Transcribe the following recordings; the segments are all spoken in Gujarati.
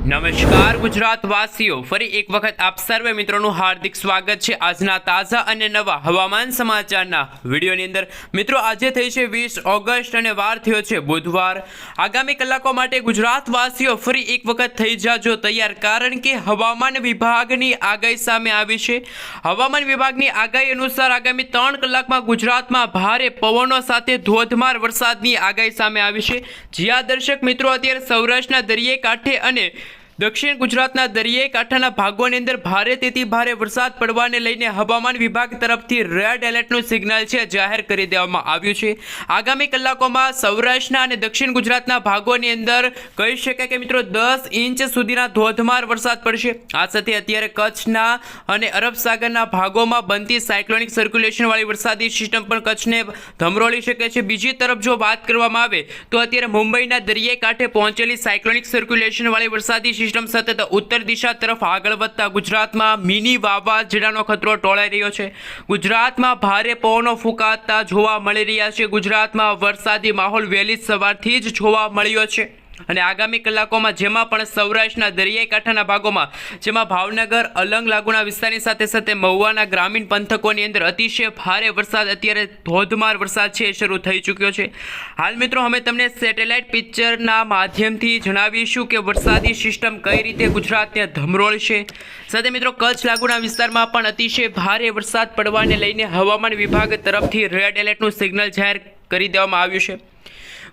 નમસ્કાર ગુજરાત વાસીઓ ફરી એક વખત આપ સર્વે મિત્રોનું હાર્દિક સ્વાગત છે. આજના તાજા અને નવા હવામાન સમાચારના વિડીયોની અંદર. મિત્રો, આજે થઈ છે વીસ ઓગસ્ટ અને વાર થયો છે બુધવાર. આગામી કલાકો માટે ગુજરાતવાસીઓ ફરી એક વખત થઈ જાજો તૈયાર, કારણ કે હવામાન વિભાગની આગાહી સામે આવી છે. હવામાન વિભાગની આગાહી અનુસાર આગામી ત્રણ કલાકમાં ગુજરાતમાં ભારે પવનો સાથે ધોધમાર વરસાદની આગાહી સામે આવી છે. જ્યાં દર્શક મિત્રો, અત્યારે સૌરાષ્ટ્રના દરિયાઈ કાંઠે અને દક્ષિણ ગુજરાતના દરિયાઈ કાંઠાના ભાગોની અંદર ભારે તેથી ભારે વરસાદ પડવાને લઈને હવામાન વિભાગ તરફથી રેડ એલર્ટનું સિગ્નલ છે, જાહેર કરી દેવામાં આવ્યું છે. આગામી કલાકોમાં સૌરાષ્ટ્રના અને દક્ષિણ ગુજરાતના ભાગોની અંદર કહી શકાય કે મિત્રો દસ ઇંચ સુધીના ધોધમાર વરસાદ પડશે. આ સાથે અત્યારે કચ્છના અને અરબ સાગરના ભાગોમાં બનતી સાયક્લોનિક સર્ક્યુલેશનવાળી વરસાદી સિસ્ટમ પણ કચ્છને ધમરોળી શકે છે. બીજી તરફ જો વાત કરવામાં આવે, તો અત્યારે મુંબઈના દરિયાઈ કાંઠે પહોંચેલી સાયક્લોનિક સર્ક્યુલેશનવાળી વરસાદી સિસ્ટમ સતત ઉત્તર દિશા તરફ આગળ વધતા ગુજરાતમાં મિની વાવાઝોડાનો ખતરો ટોળાઈ રહ્યો છે. ગુજરાતમાં ભારે પવનો ફૂંકાતા જોવા મળી રહ્યા છે. ગુજરાતમાં વરસાદી માહોલ વહેલી સવારથી જ જોવા મળ્યો છે. અને આગામી કલાકોમાં જેમાં પણ સૌરાષ્ટ્રના દરિયાઈ કાંઠાના ભાગોમાં, જેમાં ભાવનગર, અલંગ લાગુના વિસ્તારની સાથે સાથે મહુવાના ગ્રામીણ પંથકોની અંદર અતિશય ભારે વરસાદ, અત્યારે ધોધમાર વરસાદ છે શરૂ થઈ ચૂક્યો છે. હાલ મિત્રો અમે તમને સેટેલાઇટ પિક્ચરના માધ્યમથી જણાવીશું કે વરસાદી સિસ્ટમ કઈ રીતે ગુજરાતને ધમરોળશે. સાથે મિત્રો કચ્છ લાગુના વિસ્તારમાં પણ અતિશય ભારે વરસાદ પડવાને લઈને હવામાન વિભાગ તરફથી રેડ એલર્ટનું સિગ્નલ જાહેર કરી દેવામાં આવ્યું છે.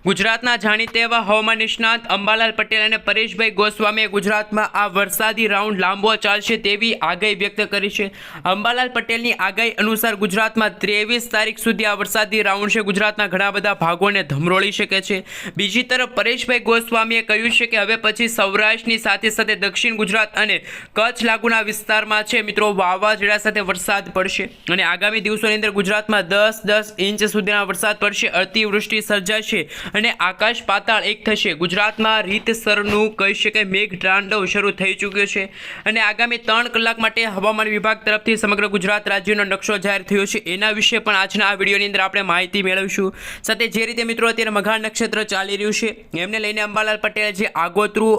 ગુજરાતના જાણીતા એવા હવામાન નિષ્ણાત અંબાલાલ પટેલ અને પરેશભાઈ ગોસ્વામીએ ગુજરાતમાં આ વરસાદી રાઉન્ડ લાંબો ચાલશે તેવી આગાહી વ્યક્ત કરી છે. અંબાલાલ પટેલની આગાહી અનુસાર ગુજરાતમાં ત્રેવીસ તારીખ સુધી આ વરસાદી રાઉન્ડ છે. ગુજરાતના ઘણા બધા ભાગોને ધમરોળી શકે છે. બીજી તરફ પરેશભાઈ ગોસ્વામીએ કહ્યું છે કે હવે પછી સૌરાષ્ટ્રની સાથે સાથે દક્ષિણ ગુજરાત અને કચ્છ લાગુના વિસ્તારમાં છે. મિત્રો, વાવાઝોડા સાથે વરસાદ પડશે અને આગામી દિવસોની અંદર ગુજરાતમાં દસ દસ ઇંચ સુધીના વરસાદ પડશે. અતિવૃષ્ટિ સર્જાશે. અને આકાશ પાતાળ એક થશે. ગુજરાતમાં રીતસરનું કહી શકાય મેઘ તાંડવ શરૂ થઈ ચૂક્યો છે અને આગામી ત્રણ કલાક માટે હવામાન વિભાગ તરફથી સમગ્ર ગુજરાત રાજ્યનો નકશો જાહેર થયો છે. એના વિશે પણ આજના આ વિડીયોની અંદર આપણે માહિતી મેળવીશું. સાથે જે રીતે મિત્રો અત્યારે મઘા નક્ષત્ર ચાલી રહ્યું છે, એમને લઈને અંબાલાલ પટેલે જે આગોતરું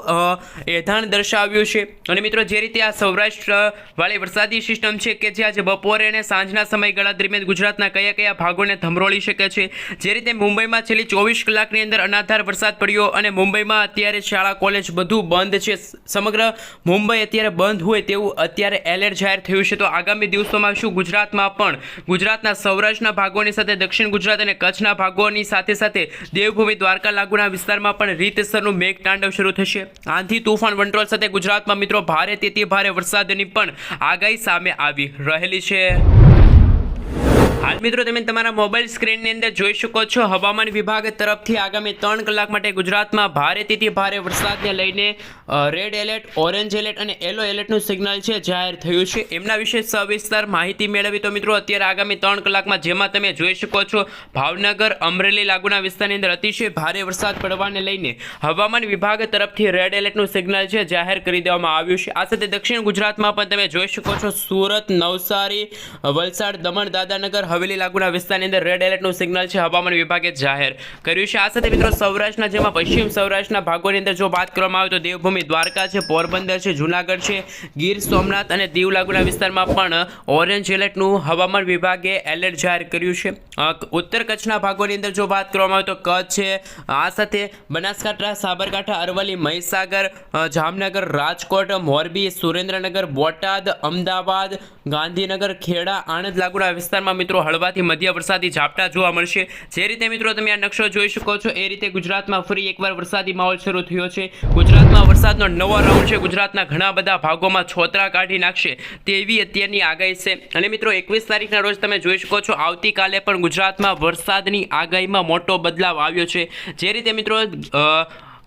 એધાણ દર્શાવ્યું છે. અને મિત્રો જે રીતે આ સૌરાષ્ટ્ર વાળી વરસાદી સિસ્ટમ છે કે જે આજે બપોરે અને સાંજના સમયગાળા દરમિયાન ગુજરાતના કયા કયા ભાગોને ધમરોળી શકે છે, જે રીતે મુંબઈમાં છેલ્લી ચોવીસ કલાકની અંદર અનાધાર વરસાદ પડ્યો અને મુંબઈમાં અત્યારે શાળા, કોલેજ બધું બંધ છે. સમગ્ર મુંબઈ અત્યારે બંધ હોય તેવું અત્યારે એલર્ટ જાહેર થયું છે. તો આગામી દિવસોમાં શું ગુજરાતમાં પણ? ગુજરાતના સૌરાષ્ટ્રના ભાગોની સાથે, દક્ષિણ ગુજરાત અને કચ્છના ભાગોની સાથે સાથે દેવભૂમિ દ્વારકા લાગુના વિસ્તારમાં પણ રીતસરનું મેઘ તાંડવ શરૂ થશે. આંધી તુફાન વંટોળ સાથે ગુજરાતમાં મિત્રો ભારે તેથી ભારે વરસાદની પણ આગાહી સામે આવી રહેલી છે. હાલ મિત્રો તમે તમારા મોબાઈલ સ્ક્રીનની અંદર જોઈ શકો છો. હવામાન વિભાગ તરફથી આગામી ત્રણ કલાક માટે ગુજરાતમાં ભારેથી ભારે વરસાદને લઈને રેડ એલર્ટ ઓરેન્જ એલર્ટ અને યલો એલર્ટનું સિગ્નલ છે, જાહેર થયું છે. એમના વિશે સવિસ્તાર માહિતી મેળવી તો મિત્રો અત્યારે આગામી ત્રણ કલાકમાં જેમાં તમે જોઈ શકો છો, ભાવનગર, અમરેલી લાગુના વિસ્તારની અંદર અતિશય ભારે વરસાદ પડવાને લઈને હવામાન વિભાગ તરફથી રેડ એલર્ટનું સિગ્નલ છે, જાહેર કરી દેવામાં આવ્યું છે. આ સાથે દક્ષિણ ગુજરાતમાં પણ તમે જોઈ શકો છો, સુરત, નવસારી, વલસાડ, દમણ દાદાનગર હવેલી લાગુના વિસ્તારની અંદર રેડ એલર્ટનું સિગ્નલ છે હવામાન વિભાગે જાહેર કર્યું છે. આ સાથે મિત્રો સૌરાષ્ટ્રના જેમાં પશ્ચિમ સૌરાષ્ટ્રના ભાગોની અંદર જો વાત કરવામાં આવે તો દેવભૂમિ દ્વારકા છે, પોરબંદર છે, જુનાગઢ છે, ગીર સોમનાથ અને દીવ લાગુના વિસ્તારમાં પણ ઓરેન્જ એલર્ટનું હવામાન વિભાગે એલર્ટ જાહેર કર્યું છે. ઉત્તર કચ્છના ભાગોની અંદર જો વાત કરવામાં આવે તો કચ્છ છે, આ સાથે બનાસકાંઠા, સાબરકાંઠા, અરવલ્લી, મહીસાગર જામનગર, રાજકોટ, મોરબી, સુરેન્દ્રનગર, બોટાદ, અમદાવાદ, ગાંધીનગર, ખેડા, આણંદ લાગુના વિસ્તારમાં મિત્રો હળવાથી મધ્ય વરસાદી ઝાપટા જોવા મળશે. જે રીતે મિત્રો તમે આ નકશો જોઈ શકો છો, એ રીતે ગુજરાતમાં ફરી એકવાર વરસાદી માહોલ શરૂ થયો છે. ગુજરાતમાં વરસાદનો નવો રાઉન્ડ છે. ગુજરાતના ઘણા બધા ભાગોમાં છોતરા કાઢી નાખશે તેવી અત્યારની આગાહી છે. અને મિત્રો, એકવીસ તારીખના રોજ તમે જોઈ શકો છો, આવતીકાલે પણ ગુજરાતમાં વરસાદની આગાહીમાં મોટો બદલાવ આવ્યો છે. જે રીતે મિત્રો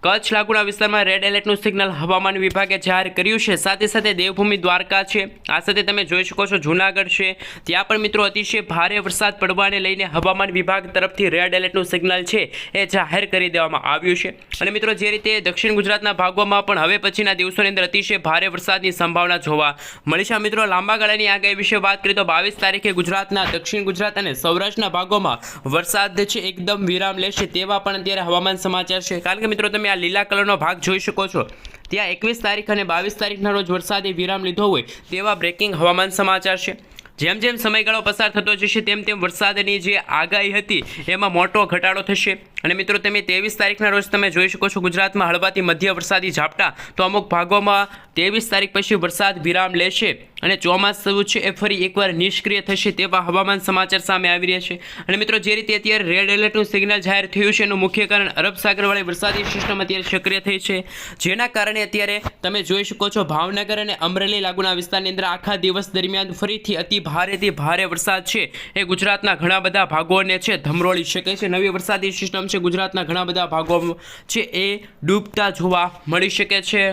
કચ્છ લાગુના વિસ્તારમાં રેડ એલર્ટનું સિગ્નલ હવામાન વિભાગે જાહેર કર્યું છે. સાથે સાથે દેવભૂમિ દ્વારકા છે. આ સાથે તમે જોઈ શકો છો જૂનાગઢ છે. ત્યાં પણ મિત્રો અતિશય ભારે વરસાદ પડવાને લઈને હવામાન વિભાગ તરફથી રેડ એલર્ટનું સિગ્નલ છે એ જાહેર કરી દેવામાં આવ્યું છે. અને મિત્રો જે રીતે દક્ષિણ ગુજરાતના ભાગોમાં પણ હવે પછીના દિવસોની અંદર અતિશય ભારે વરસાદની સંભાવના જોવા મળી છે. મિત્રો લાંબા ગાળાની આગાહી વિશે વાત કરીએ તો બાવીસ તારીખે ગુજરાતના દક્ષિણ ગુજરાત અને સૌરાષ્ટ્રના ભાગોમાં વરસાદ છે. એકદમ વિરામ લેશે તેવા પણ અત્યારે હવામાન સમાચાર છે. કારણ કે મિત્રો તમે આ લીલા કલરનો ભાગ જોઈ શકો છો. ત્યાં એકવીસ તારીખ અને બાવીસ તારીખના રોજ વરસાદે વિરામ લીધો હોય તેવા બ્રેકિંગ હવામાન સમાચાર છે. જેમ જેમ સમયગાળો પસાર થતો જશે, તેમ તેમ વરસાદની જે આગાહી હતી, એમાં મોટો ઘટાડો થશે. અને મિત્રો, તમે ત્રેવીસ તારીખના રોજ તમે જોઈ શકો છો ગુજરાતમાં હળવાથી મધ્ય વરસાદી ઝાપટા. તો અમુક ભાગોમાં ત્રેવીસ તારીખ પછી વરસાદ વિરામ લેશે અને ચોમાસું છે એ ફરી એકવાર નિષ્ક્રિય થશે તેવા હવામાન સમાચાર સામે આવી રહ્યા છે. અને મિત્રો, જે રીતે અત્યારે રેડ એલર્ટનું સિગ્નલ જાહેર થયું છે, એનું મુખ્ય કારણ અરબ સાગરવાળી વરસાદી સિસ્ટમ અત્યારે સક્રિય થઈ છે. જેના કારણે અત્યારે તમે જોઈ શકો છો, ભાવનગર અને અમરેલી લાગુના વિસ્તારની અંદર આખા દિવસ દરમિયાન ફરીથી અતિ ભારેથી ભારે વરસાદ છે. એ ગુજરાતના ઘણા બધા ભાગોને છે ધમરોળી શકે છે. નવી વરસાદી સિસ્ટમ છે ગુજરાતના ઘણા બધા ભાગો છે એ ડૂબતા જોવા મળી શકે છે.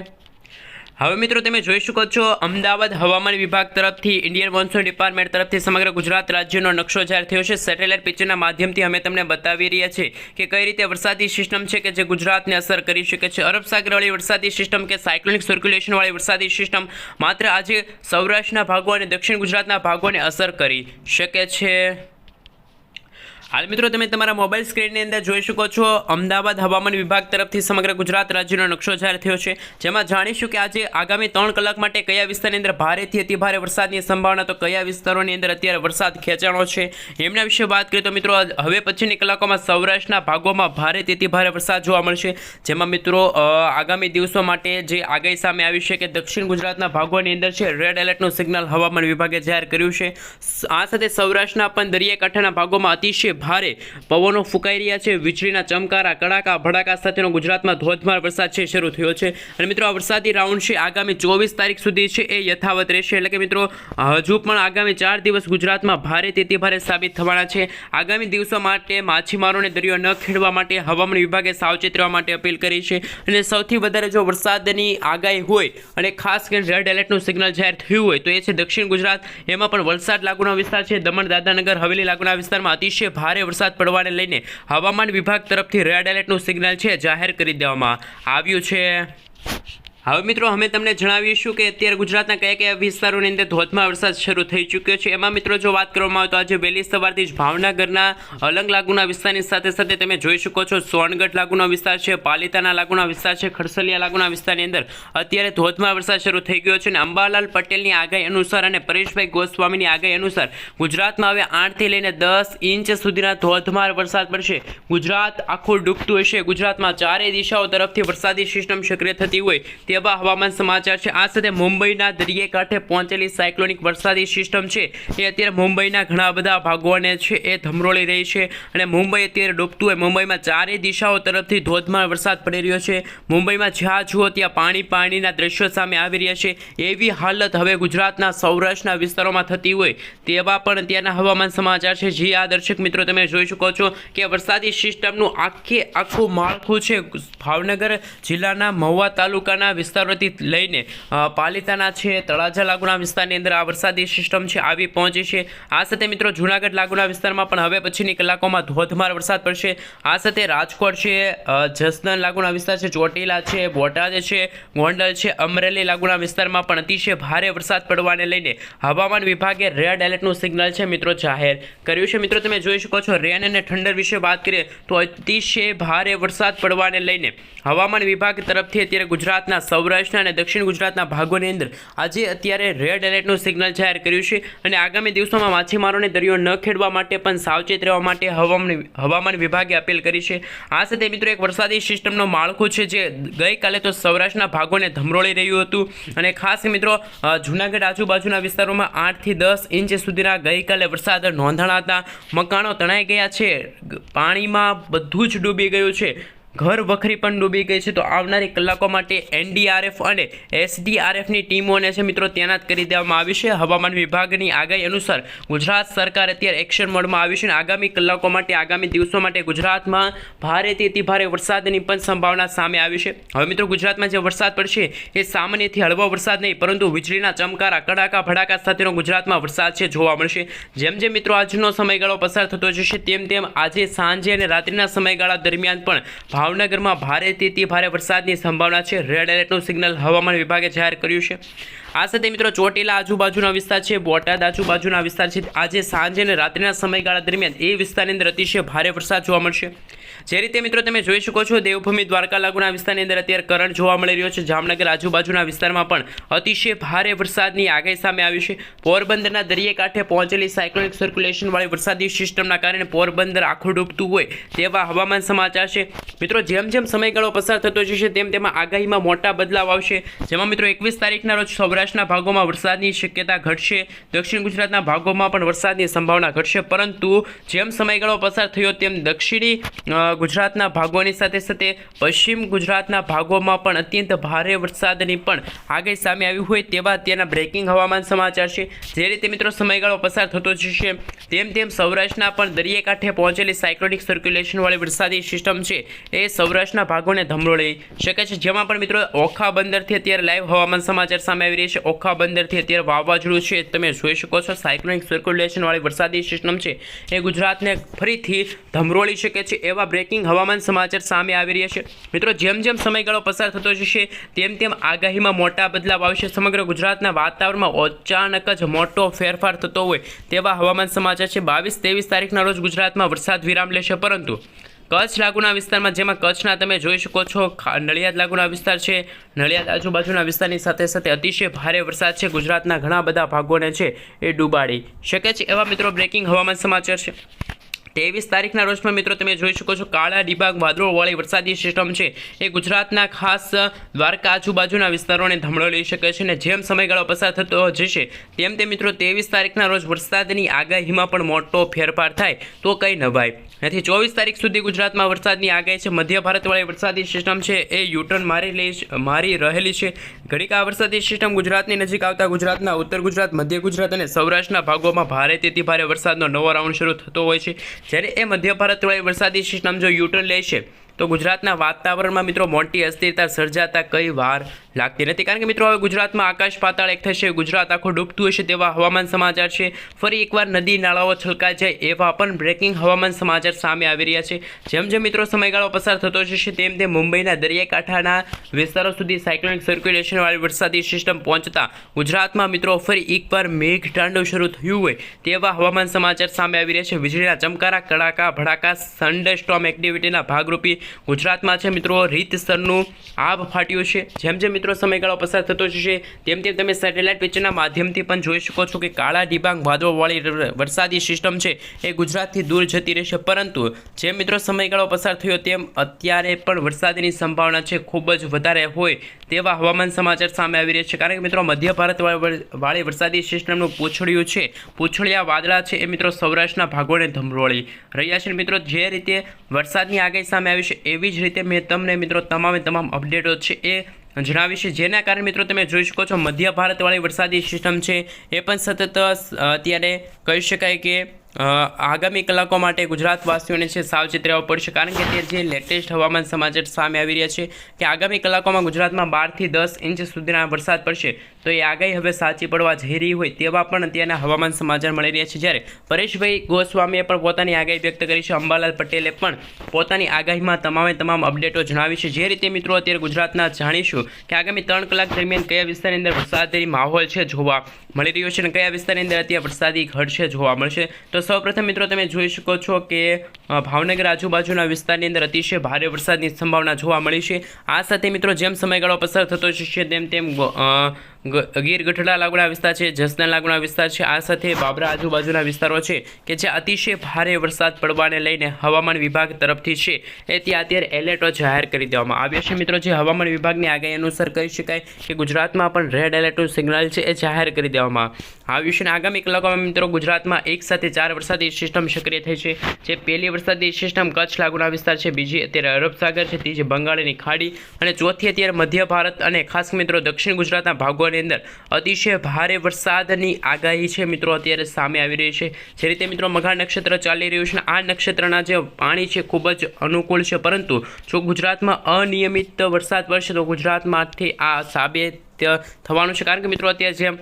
હવે મિત્રો તમે જોઈ શકો છો, અમદાવાદ હવામાન વિભાગ તરફથી ઇન્ડિયન મોન્સૂન ડિપાર્ટમેન્ટ તરફથી સમગ્ર ગુજરાત રાજ્યનો નકશો જાહેર થયો છે. સેટેલાઇટ પિક્ચરના માધ્યમથી અમે તમને બતાવી રહ્યા છીએ કે કઈ રીતે વરસાદી સિસ્ટમ છે કે જે ગુજરાતને અસર કરી શકે છે. અરબ સાગરવાળી વરસાદી સિસ્ટમ કે સાયક્લોનિક સર્ક્યુલેશનવાળી વરસાદી સિસ્ટમ માત્ર આજે સૌરાષ્ટ્રના ભાગો અને દક્ષિણ ગુજરાતના ભાગોને અસર કરી શકે છે. હાલ મિત્રો, તમે તમારા મોબાઈલ સ્ક્રીનની અંદર જોઈ શકો છો, અમદાવાદ હવામાન વિભાગ તરફથી સમગ્ર ગુજરાત રાજ્યનો નકશો જાહેર થયો છે. જેમાં જાણીશું કે આજે આગામી ત્રણ કલાક માટે કયા વિસ્તારની અંદર ભારેથી અતિ ભારે વરસાદની સંભાવના, તો કયા વિસ્તારોની અંદર અત્યારે વરસાદ ખેંચાણો છે એમના વિશે વાત કરીએ તો મિત્રો, હવે પછીની કલાકોમાં સૌરાષ્ટ્રના ભાગોમાં ભારેથી અતિ ભારે વરસાદ જોવા મળશે. જેમાં મિત્રો આગામી દિવસો માટે જે આગાહી સામે આવી છે કે દક્ષિણ ગુજરાતના ભાગોની અંદર છે રેડ એલર્ટનું સિગ્નલ હવામાન વિભાગે જાહેર કર્યું છે. આ સાથે સૌરાષ્ટ્રના પણ દરિયાકાંઠાના ભાગોમાં અતિશય ભારે પવનો ફૂંકાઈ રહ્યા છે. વીજળીના ચમકારા, કડાકા, ભડાકા સાથેનો ગુજરાતમાં ધોધમાર વરસાદ છે, શરૂ થયો છે. અને મિત્રો, આ વરસાદી રાઉન્ડ છે આગામી ચોવીસ તારીખ સુધી છે, એ યથાવત રહેશે. એટલે કે મિત્રો, હજુ પણ આગામી ચાર દિવસ ગુજરાતમાં ભારે તેથી ભારે સાબિત થવાના છે. આગામી દિવસો માટે માછીમારોને દરિયો ન ખેડવા માટે હવામાન વિભાગે સાવચેત રહેવા માટે અપીલ કરી છે. અને સૌથી વધારે જો વરસાદની આગાહી હોય અને ખાસ કરીને રેડ એલર્ટનું સિગ્નલ જાહેર થયું હોય તો એ છે દક્ષિણ ગુજરાત. એમાં પણ વલસાડ લાગુના વિસ્તાર છે, દમણ દાદાનગર હવેલી લાગુના વિસ્તારમાં અતિશય ભારે વરસાદ પડવાને લઈને હવામાન વિભાગ તરફથી રેડ એલર્ટનું સિગ્નલ છે જાહેર કરી દેવામાં આવ્યું છે. હવે મિત્રો, અમે તમને જણાવીશું કે અત્યારે ગુજરાતના કયા કયા વિસ્તારોની અંદર ધોધમાર વરસાદ શરૂ થઈ ચૂક્યો છે. એમાં મિત્રો, જો વાત કરવામાં આવે તો આજે વહેલી સવારથી જ ભાવનગરના અલંગ લાગુના વિસ્તારની સાથે સાથે તમે જોઈ શકો છો, સોનગઢ લાગુનો વિસ્તાર છે, પાલિતાના લાગુના વિસ્તાર છે, ખડસલિયા લાગુના વિસ્તારની અંદર અત્યારે ધોધમાર વરસાદ શરૂ થઈ ગયો છે અને અંબાલાલ પટેલની આગાહી અનુસાર અને પરેશભાઈ ગોસ્વામીની આગાહી અનુસાર ગુજરાતમાં હવે આઠથી લઈને દસ ઇંચ સુધીના ધોધમાર વરસાદ પડશે. ગુજરાત આખું ડૂબતું હશે. ગુજરાતમાં ચારેય દિશાઓ તરફથી વરસાદી સિસ્ટમ સક્રિય થતી હોય તેવા હવામાન સમાચાર છે. આ સાથે મુંબઈના દરિયાઈ કાંઠે પહોંચેલી સાયક્લોનિક વરસાદી સિસ્ટમ છે. એ અત્યારે મુંબઈના ઘણા બધા ભાગોને છે એ ધમરોળી રહી છે અને મુંબઈ અત્યારે ડૂબતું હોય. મુંબઈમાં ચારેય દિશાઓ તરફથી ધોધમાર વરસાદ પડી રહ્યો છે. મુંબઈમાં જ્યાં જુઓ ત્યાં પાણી પાણીના દ્રશ્યો સામે આવી રહ્યા છે. એવી હાલત હવે ગુજરાતના સૌરાષ્ટ્રના વિસ્તારોમાં થતી હોય તેવા પણ ત્યાંના હવામાન સમાચાર છે. જે આ દર્શક મિત્રો, તમે જોઈ શકો છો કે વરસાદી સિસ્ટમનું આખે આખું માળખું છે. ભાવનગર જિલ્લાના મહુવા તાલુકાના વિસ્તારોથી લઈને પાલિતાના છે, તળાજા લાગુના વિસ્તારની અંદર આ વરસાદી સિસ્ટમ છે, આવી પહોંચી છે. આ સાથે મિત્રો જૂનાગઢ લાગુના વિસ્તારમાં પણ હવે પછીની કલાકોમાં ધોધમાર વરસાદ પડશે. આ સાથે રાજકોટ છે જસદણ લાગુના વિસ્તાર છે, ચોટીલા છે, બોટાદ છે, ગોંડલ છે, અમરેલી લાગુના વિસ્તારમાં પણ અતિશય ભારે વરસાદ પડવાને લઈને હવામાન વિભાગે રેડ એલર્ટનું સિગ્નલ છે મિત્રો જાહેર કર્યું છે. મિત્રો, તમે જોઈ શકો છો, રેન અને ઠંડર વિશે વાત કરીએ તો અતિશય ભારે વરસાદ પડવાને લઈને હવામાન વિભાગ તરફથી અત્યારે ગુજરાતના સૌરાષ્ટ્રના અને દક્ષિણ ગુજરાતના ભાગોની અંદર આજે અત્યારે રેડ એલર્ટનું સિગ્નલ જાહેર કર્યું છે અને આગામી દિવસોમાં માછીમારોને દરિયો ન ખેડવા માટે પણ સાવચેત રહેવા માટે હવામાન હવામાન વિભાગે અપીલ કરી છે. આ સાથે મિત્રો એક વરસાદી સિસ્ટમનો માળખું છે જે ગઈકાલે તો સૌરાષ્ટ્રના ભાગોને ધમરોળી રહ્યું હતું અને ખાસ મિત્રો જૂનાગઢ આજુબાજુના વિસ્તારોમાં આઠથી દસ ઇંચ સુધીના ગઈકાલે વરસાદ નોંધાણા હતા. મકાનો તણાઈ ગયા છે. પાણીમાં બધું જ ડૂબી ગયું છે. ઘર વખરી પણ ડૂબી ગઈ છે. તો આવનારી કલાકો માટે એનડીઆરએફ અને એસડીઆરએફની ટીમોને છે મિત્રો તૈનાત કરી દેવામાં આવી છે. હવામાન વિભાગની આગાહી અનુસાર ગુજરાત સરકાર અત્યારે એક્શન મોડમાં આવી છે અને આગામી કલાકો માટે, આગામી દિવસો માટે ગુજરાતમાં ભારેથી અતિ ભારે વરસાદની પણ સંભાવના સામે આવી છે. હવે મિત્રો ગુજરાતમાં જે વરસાદ પડશે એ સામાન્યથી હળવો વરસાદ નહીં, પરંતુ વીજળીના ચમકારા, કડાકા, ભડાકા સાથેનો ગુજરાતમાં વરસાદ છે જોવા મળશે. જેમ જેમ મિત્રો આજનો સમયગાળો પસાર થતો જશે, તેમ તેમ આજે સાંજે અને રાત્રિના સમયગાળા દરમિયાન પણ ભાવનગરમાં ભારેથી અતિ ભારે વરસાદની સંભાવના છે. રેડ એલર્ટનું સિગ્નલ હવામાન વિભાગે જાહેર કર્યું છે. આ સાથે મિત્રો ચોટીલા આજુબાજુના વિસ્તાર છે, બોટાદ આજુબાજુના વિસ્તાર છે. આજે સાંજે અને રાત્રિના સમયગાળા દરમિયાન એ વિસ્તારની અંદર અતિશય ભારે વરસાદ જોવા મળશે. જે રીતે મિત્રો તમે જોઈ શકો છો, દેવભૂમિ દ્વારકા લાગુના વિસ્તારની અંદર અત્યારે કરંટ જોવા મળી રહ્યો છે. જામનગર આજુબાજુના વિસ્તારમાં પણ અતિશય ભારે વરસાદની આગાહી સામે આવી છે. પોરબંદરના દરિયા કાંઠે પહોંચેલી સાયક્લોનિક સર્ક્યુલેશન વાળી વરસાદી સિસ્ટમના કારણે પોરબંદર આખું ડૂબતું હોય તેવા હવામાન સમાચાર છે. મિત્રો, જેમ જેમ સમયગાળો પસાર થતો જશે, તેમ તેમાં આગાહીમાં મોટા બદલાવ આવશે. જેમાં મિત્રો, એકવીસ તારીખના રોજ સૌરાષ્ટ્રના ભાગોમાં વરસાદની શક્યતા ઘટશે. દક્ષિણ ગુજરાતના ભાગોમાં પણ વરસાદની સંભાવના ઘટશે. પરંતુ જેમ સમયગાળો પસાર થયો, તેમ દક્ષિણી ગુજરાતના ભાગોની સાથે સાથે પશ્ચિમ ગુજરાતના ભાગોમાં પણ અત્યંત ભારે વરસાદની પણ આગાહી સામે આવી હોય તેવા ત્યાંના બ્રેકિંગ હવામાન સમાચાર છે. જે રીતે મિત્રો સમયગાળો પસાર થતો જશે, તેમ તેમ સૌરાષ્ટ્રના પણ દરિયાકાંઠે પહોંચેલી સાયક્લોનિક સર્ક્યુલેશનવાળી વરસાદી સિસ્ટમ છે એ સૌરાષ્ટ્રના ભાગોને ધમરોળી શકે છે. જેમાં પણ મિત્રો ઓખા બંદરથી અત્યારે લાઈવ હવામાન સમાચાર સામે આવી રહ્યા છે. ઓખા બંદરથી અત્યારે વાવાઝોડું છે. તમે જોઈ શકો છો સાયક્લોનિક સર્ક્યુલેશનવાળી વરસાદી સિસ્ટમ છે. એ ગુજરાતને ફરીથી ધમરોળી શકે છે. એવા બ્રેકિંગ હવામાન સમાચાર સામે આવી રહ્યા છે. મિત્રો, જેમ જેમ સમયગાળો પસાર થતો જશે, તેમ તેમ આગાહીમાં મોટા બદલાવ આવશે. સમગ્ર ગુજરાતના વાતાવરણમાં અચાનક જ મોટો ફેરફાર થતો હોય તેવા હવામાન સમાચાર છે. બાવીસ ત્રેવીસ તારીખના રોજ ગુજરાતમાં વરસાદ વિરામ લેશે, પરંતુ કચ્છ લાગુના વિસ્તારમાં, જેમાં કચ્છના તમે જોઈ શકો છો નડિયાદ લાગુના વિસ્તાર છે. નડિયાદ આજુબાજુના વિસ્તારની સાથે સાથે અતિશય ભારે વરસાદ છે. ગુજરાતના ઘણા બધા ભાગોને છે એ ડૂબાડી શકે છે એવા મિત્રો બ્રેકિંગ હવામાન સમાચાર છે. ત્રેવીસ તારીખના રોજ પણ મિત્રો તમે જોઈ શકો છો, કાળા ડિબાગ વાદળોવાળી વરસાદી સિસ્ટમ છે. એ ગુજરાતના ખાસ દ્વારકા આજુબાજુના વિસ્તારોને ધમળો લઈ શકે છે અને જેમ સમયગાળો પસાર થતો જશે, તેમ તે મિત્રો ત્રેવીસ તારીખના રોજ વરસાદની આગાહીમાં પણ મોટો ફેરફાર થાય તો કંઈ નવાય. નથી ચોવીસ તારીખ સુધી ગુજરાતમાં વરસાદની આગાહી છે. મધ્ય ભારતવાળી વરસાદી સિસ્ટમ છે એ યુટર્ન મારી લે મારી રહેલી છે. ઘડીક આ વરસાદી સિસ્ટમ ગુજરાતની નજીક આવતા ગુજરાતના ઉત્તર ગુજરાત, મધ્ય ગુજરાત અને સૌરાષ્ટ્રના ભાગોમાં ભારે તેથી ભારે વરસાદનો નવો રાઉન્ડ શરૂ થતો હોય છે. જ્યારે એ મધ્ય ભારતવાળી વરસાદી સિસ્ટમ જો યુટર્ન લેશે તો ગુજરાતના વાતાવરણમાં મિત્રો મોટી અસ્થિરતા સર્જાતા કઈ વાર લાગતી નથી. કારણ કે મિત્રો હવે ગુજરાતમાં આકાશ પાતાળ એક થશે, ગુજરાત આખું ડૂબતું હશે તેવા હવામાન સમાચાર છે. ફરી એકવાર નદી નાળાઓ છલકાઈ જાય એવા પણ બ્રેકિંગ હવામાન સમાચાર સામે આવી રહ્યા છે. જેમ જેમ મિત્રો સમયગાળો પસાર થતો જશે તેમ તેમ મુંબઈના દરિયાકાંઠાના વિસ્તારો સુધી સાયક્લોનિક સર્ક્યુલેશનવાળી વરસાદી સિસ્ટમ પહોંચતા ગુજરાતમાં મિત્રો ફરી એકવાર મેઘ શરૂ થયું હોય તેવા હવામાન સમાચાર સામે આવી રહ્યા છે. વીજળીના ચમકારા, કડાકા, ભડાકા સન્ડરસ્ટોમ એક્ટિવિટીના ભાગરૂપી ગુજરાતમાં છે મિત્રો રીતસરનું આભ ફાટ્યું છે. જેમ જેમ મિત્રો સમયગાળો પસાર થતો જશે, તેમ તેમ તમે સેટેલાઇટ પિક્ચરના માધ્યમથી પણ જોઈ શકો છો કે કાળા ડિબાંગ વાદળોવાળી વરસાદી સિસ્ટમ છે એ ગુજરાતથી દૂર જતી રહેશે. પરંતુ જેમ મિત્રો સમયગાળો પસાર થયો, તેમ અત્યારે પણ વરસાદની સંભાવના છે ખૂબ જ વધારે હોય તેવા હવામાન સમાચાર સામે આવી રહ્યા છે. કારણ કે મિત્રો મધ્ય ભારત વાળી વાળી વરસાદી સિસ્ટમનું પૂછડિયું છે. પૂછડિયા વાદળા છે એ મિત્રો સૌરાષ્ટ્રના ભાગોને ધમરોળી રહ્યા છે. મિત્રો જે રીતે વરસાદની આગાહી સામે આવી છે એવી જ રીતે મેં તમને મિત્રો તમામે તમામ અપડેટો છે એ જણાવી છે જેના કારણે મિત્રો તમે જોઈ શકો છો, મધ્ય ભારતવાળી વરસાદી સિસ્ટમ છે. એ પણ સતત અત્યારે કહી શકાય કે આગામી કલાકો માટે ગુજરાતવાસીઓને છે સાવચેત રહેવા પડશે, કારણ કે તે જે લેટેસ્ટ હવામાન સમાચાર સામે આવી રહ્યા છે કે આગામી કલાકોમાં ગુજરાતમાં બારથી દસ ઇંચ સુધીના વરસાદ પડશે, તો એ આગાહી હવે સાચી પડવા જઈ રહી હોય તેવા પણ અત્યારના હવામાન સમાચાર મળી રહ્યા છે. જ્યારે પરેશભાઈ ગોસ્વામીએ પણ પોતાની આગાહી વ્યક્ત કરી છે, અંબાલાલ પટેલે પણ પોતાની આગાહીમાં તમામે તમામ અપડેટો જણાવી છે. જે રીતે મિત્રો અત્યારે ગુજરાતના જાણીશું કે આગામી ત્રણ કલાક દરમિયાન કયા વિસ્તારની અંદર વરસાદી માહોલ છે જોવા મળી રહ્યો છે અને કયા વિસ્તારની અંદર અત્યારે વરસાદી ઘટ છે જોવા મળશે, તો સૌપ્રથમ મિત્રો તમે જોઈ શકો છો કે ભાવનગર આજુબાજુના વિસ્તારની અંદર અતિશય ભારે વરસાદની સંભાવના જોવા મળી છે. આ સાથે મિત્રો જેમ સમયગાળો પસાર થતો જશે તેમ તેમ ગીર ગઢડા લાગુના વિસ્તાર છે જસના લાગુના વિસ્તાર છે. આ સાથે બાબરા આજુબાજુના વિસ્તારો છે કે જે અતિશય ભારે વરસાદ પડવાને લઈને હવામાન વિભાગ તરફથી છે એ ત્યાં અત્યારે એલર્ટો જાહેર કરી દેવામાં આવ્યા છે. મિત્રો, જે હવામાન વિભાગની આગાહી અનુસાર કહી શકાય કે ગુજરાતમાં પણ રેડ એલર્ટનું સિગ્નલ છે એ જાહેર કરી દેવામાં આવ્યું છે. આગામી કલાકોમાં મિત્રો ગુજરાતમાં એક સાથે ચાર વરસાદી સિસ્ટમ સક્રિય થઈ છે. જે પહેલી વરસાદી સિસ્ટમ કચ્છ લાગુના વિસ્તાર છે. બીજી અત્યારે અરબ સાગર છે, ત્રીજી બંગાળની ખાડી અને ચોથી અત્યારે મધ્ય ભારત અને ખાસ મિત્રો દક્ષિણ ગુજરાતના ભાગોની અંદર અતિશય ભારે વરસાદની આગાહી છે મિત્રો અત્યારે સામે આવી રહી છે. જે રીતે મિત્રો મઘા નક્ષત્ર ચાલી રહ્યું છે આ નક્ષત્રના જે પાણી છે ખૂબ જ અનુકૂળ છે. પરંતુ જો ગુજરાતમાં અનિયમિત વરસાદ પડશે તો ગુજરાતમાંથી આ સાબિત થવાનું છે. કારણ કે મિત્રો અત્યારે જેમ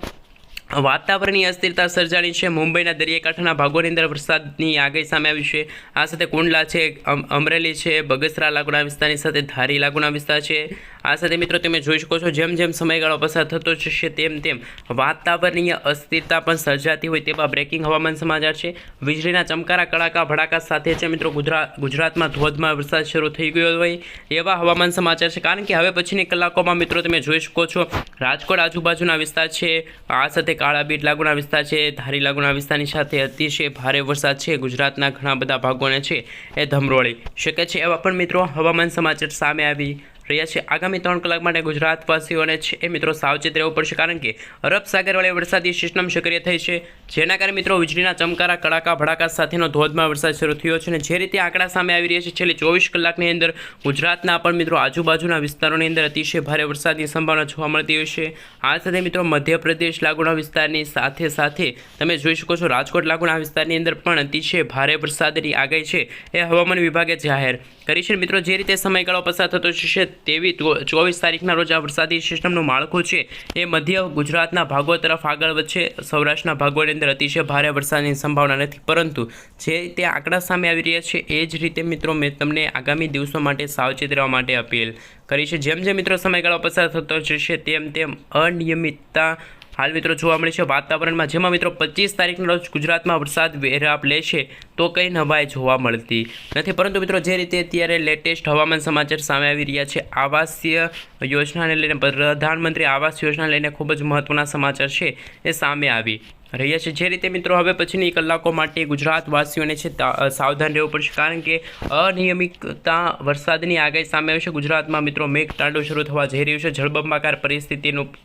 વાતાવરણની અસ્થિરતા સર્જાણી છે. મુંબઈના દરિયાકાંઠાના ભાગોની અંદર વરસાદની આગાહી સામે આવી છે. આ સાથે કુંડલા છે, અમ- અમરેલી છે, બગસરા લાગુના વિસ્તારની સાથે ધારી લાગુના વિસ્તાર છે. આ સાથે મિત્રો તમે જોઈ શકો છો, જેમ જેમ સમયગાળો પસાર થતો જશે તેમ તેમ વાતાવરણીય અસ્થિરતા પણ સર્જાતી હોય તેવા બ્રેકિંગ હવામાન સમાચાર છે. વીજળીના ચમકારા કડાકા ભડાકા સાથે છે મિત્રો ગુજરાત ગુજરાતમાં ધોધમાર વરસાદ શરૂ થઈ ગયો હોય એવા હવામાન સમાચાર છે. કારણ કે હવે પછીની કલાકોમાં મિત્રો તમે જોઈ શકો છો, રાજકોટ આજુબાજુના વિસ્તાર છે, આ સાથે કાળાબીટ લાગુના વિસ્તાર છે, ધારી લાગુના વિસ્તારની સાથે અતિશય ભારે વરસાદ છે. ગુજરાતના ઘણા બધા ભાગોને છે એ ધમરોળી શકે છે એવા પણ મિત્રો હવામાન સમાચાર સામે આવી રહ્યા છે. આગામી ત્રણ કલાક માટે ગુજરાતવાસીઓને છે એ મિત્રો સાવચેત રહેવું પડશે કારણ કે અરબ સાગરવાળી વરસાદી સિસ્ટમ સક્રિય થઈ છે. જેના કારણે મિત્રો વીજળીના ચમકારા, કડાકા, ભડાકા સાથેનો ધોધમાર વરસાદ શરૂ થયો છે અને જે રીતે આંકડા સામે આવી રહ્યા છે, છેલ્લી ચોવીસ કલાકની અંદર ગુજરાતના પણ મિત્રો આજુબાજુના વિસ્તારોની અંદર અતિશય ભારે વરસાદની સંભાવના જોવા મળતી હોય છે. આ સાથે મિત્રો મધ્યપ્રદેશ લાગુના વિસ્તારની સાથે સાથે તમે જોઈ શકો છો રાજકોટ લાગુના વિસ્તારની અંદર પણ અતિશય ભારે વરસાદની આગાહી છે એ હવામાન વિભાગે જાહેર કરી છે. મિત્રો જે રીતે સમયગાળો પસાર થતો જશે તેવી ચોવીસ તારીખના રોજ આ વરસાદી સિસ્ટમનું માળખું છે. એ મધ્ય ગુજરાતના ભાગો તરફ આગળ વધશે. સૌરાષ્ટ્રના ભાગોની અંદર અતિશય ભારે વરસાદની સંભાવના નથી. પરંતુ જે રીતે આંકડા સામે આવી રહ્યા છે, એ જ રીતે મિત્રો મેં તમને આગામી દિવસો માટે સાવચેત રહેવા માટે અપીલ કરી છે. જેમ જેમ મિત્રો સમયગાળો પસાર થતો જશે, તેમ તેમ અનિયમિતતા હાલ મિત્રો જોવા મળે છે. વાતાવરણમાં જેમાં મિત્રો પચીસ તારીખના રોજ ગુજરાતમાં વરસાદ વેરાપ લેશે, તો કંઈ નવાઈ જોવા મળતી નથી. પરંતુ મિત્રો જે રીતે અત્યારે લેટેસ્ટ હવામાન સમાચાર સામે આવી રહ્યા છે, આવાસીય યોજનાને લઈને, પ્રધાનમંત્રી આવાસ યોજના લઈને ખૂબ જ મહત્ત્વના સમાચાર છે, એ સામે આવી રહ્યા છે. જે રીતે મિત્રો હવે પછીની કલાકો માટે ગુજરાતવાસીઓને છે સાવધાન રહેવું પડશે. કારણ કે અનિયમિતતા વરસાદની આગાહી સામે આવશે ગુજરાતમાં મિત્રો મેઘતાંડો શરૂ થવા જઈ રહ્યું છે. જળબંબાકાર પરિસ્થિતિનું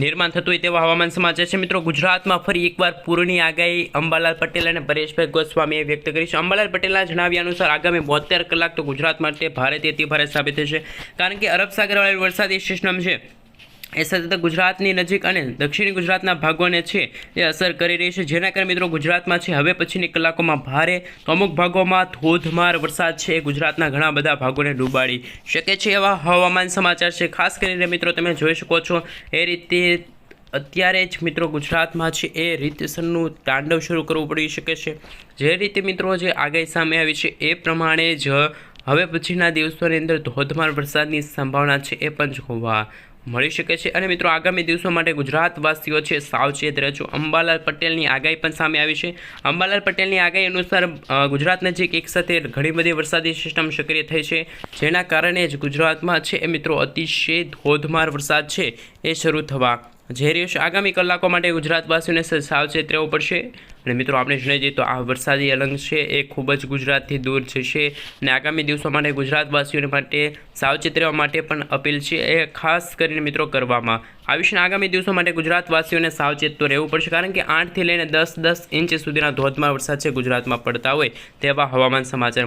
નિર્માણ થતું હોય તેવા હવામાન સમાચાર છે. મિત્રો ગુજરાતમાં ફરી એકવાર પૂરની આગાહી અંબાલાલ પટેલ અને પરેશભાઈ ગોસ્વામીએ વ્યક્ત કરી છે. અંબાલાલ પટેલના જણાવ્યા અનુસાર આગામી બોતેર કલાક તો ગુજરાત માટે ભારેથી અતિભારે સાબિત થશે. કારણ કે અરબ સાગરવાળી વરસાદી સિસ્ટમ છે. એ સાથે ગુજરાતની નજીક અને દક્ષિણ ગુજરાતના ભાગોને છે એ અસર કરી રહી છે. જેના કારણે મિત્રો ગુજરાતમાં છે, હવે પછીની કલાકોમાં ભારે તો અમુક ભાગોમાં ધોધમાર વરસાદ છે. ગુજરાતના ઘણા બધા ભાગોને ડૂબાડી શકે છે એવા હવામાન સમાચાર છે. ખાસ કરીને મિત્રો તમે જોઈ શકો છો, એ રીતે અત્યારે જ મિત્રો ગુજરાતમાં છે, એ રીતસરનું તાંડવ શરૂ કરવું પડી શકે છે. જે રીતે મિત્રો જે આગાહી સામે આવી છે, એ પ્રમાણે જ હવે પછીના દિવસોની અંદર ધોધમાર વરસાદની સંભાવના છે એ પણ જોવા મળી શકે છે. અને મિત્રો, આગામી દિવસો માટે ગુજરાતવાસીઓ છે, સાવચેત રહેજો. અંબાલાલ પટેલની આગાહી પણ સામે આવી છે. અંબાલાલ પટેલની આગાહી અનુસાર ગુજરાત નજીક એકસાથે ઘણી બધી વરસાદી સિસ્ટમ સક્રિય થઈ છે, જેના કારણે જ ગુજરાતમાં છે એ મિત્રો અતિશય ધોધમાર વરસાદ છે એ શરૂ થવા જઈ રહ્યો છે. આગામી કલાકો માટે ગુજરાતવાસીઓને સાવચેત રહેવું પડશે. અને મિત્રો, આપણે જણાવી દઈએ તો આ વરસાદી અલંગ છે, એ ખૂબ જ ગુજરાતથી દૂર જશે અને આગામી દિવસો માટે ગુજરાતવાસીઓને માટે સાવચેત રહેવા માટે પણ અપીલ છે, એ ખાસ કરીને મિત્રો કરવામાં. આવી છે આગામી દિવસો માટે ગુજરાતવાસીઓને સાવચેત તો રહેવું પડશે, કારણ કે આઠથી લઈને દસ દસ ઇંચ સુધીના ધોધમાર વરસાદ છે ગુજરાતમાં પડતા હોય તેવા હવામાન સમાચાર